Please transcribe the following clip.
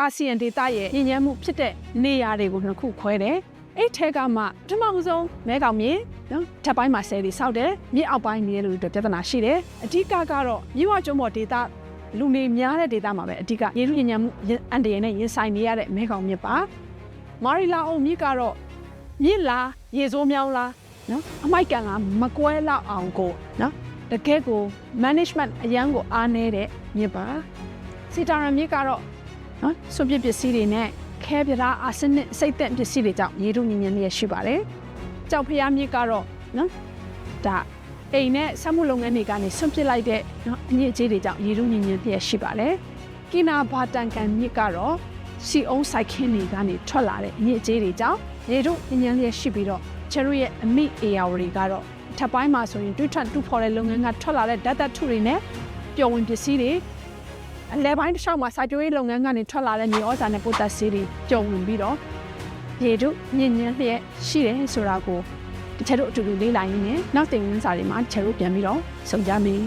အာဆီယံဒေသရဲ့ညဉ့်ညမ်းမှုဖြစ်တဲ့နေရာတွေကိုနှစ်ခုခွဲတယ်အဲ့ထဲကမှပထမဆုံးမဲကောင်မြေနော်ထပ်ပိုင်းမှာဆယ်တွေစောက်တယ်မြေအောက်ပိုင်းမြေလူတွေပြဿနာရှိတယ်အဓိကကတော့မြေဝကျွန်းပေါ်ဒေသလူနေများတဲ့ဒေသမှာပဲအဓိကရေလူညဉ့်ညမ်းမှုအန်တရယ်နဲ့ရင်ဆိုင်နေရတဲ့မဲကောင်မြစ်ပါမာရီလာအောင်မြစ်ကတော့မြစ်လားရေစိုးမြောင်းလားနော်အမိုက်ကန်လားမကွဲလောက်အောင်ကိုနော်တကယ်ကို management အရန်ကိုအားနည်းတဲ့မြစ်ပါစီတာရန်မြစ်ကတော့ နော်စွန့်ပစ်ပစ္စည်းတွေနဲ့ခဲပြတာအာဆနစ်စိတ်သက်ပစ္စည်းတွေကြောင့်ရေထုညဉ့်ညံ့နေရရှိပါတယ်။ကြောက်ဖျားမြစ်ကတော့နော်ဒါအိမ်နဲ့ဆက်မှုလုပ်ငန်းတွေကနေဆွန့်ပစ်လိုက်တဲ့နော်အညစ်အကြေးတွေကြောင့်ရေထုညဉ့်ညံ့နေရရှိပါတယ်။ကီနာဘာတန်ကန်မြစ်ကတော့စီအုံးစိုက်ခင်းတွေကနေထွက်လာတဲ့အညစ်အကြေးတွေကြောင့်ရေထုညဉ့်ညံ့လျက်ရှိပြီးတော့ချယ်တို့ရဲ့အမိအေယာဝတွေကတော့ထပ်ပိုင်းမှာဆိုရင်တွတ်ထတူဖော်တဲ့လုပ်ငန်းကထွက်လာတဲ့ဓာတ်သတ္ထုတွေနဲ့ပျော်ဝင်ပစ္စည်းတွေ အလဲပိုင်းတစ်လျှောက်မှာစိုက်ပျိုးရေးလုပ်ငန်းကနေထွက်လာတဲ့မြေဩဇာနဲ့ပိုတက်ဆေးတွေပျော်ဝင်ပြီးတော့ရေတို့ညဉ့်ညံ့လျက်ရှိတယ်ဆိုတာကိုတချို့တို့အတူတူလေ့လာရင်းနဲ့နောက်တင်ဝင်စာတွေမှာတချို့တို့ပြန်ပြီးတော့စုံကြမယ်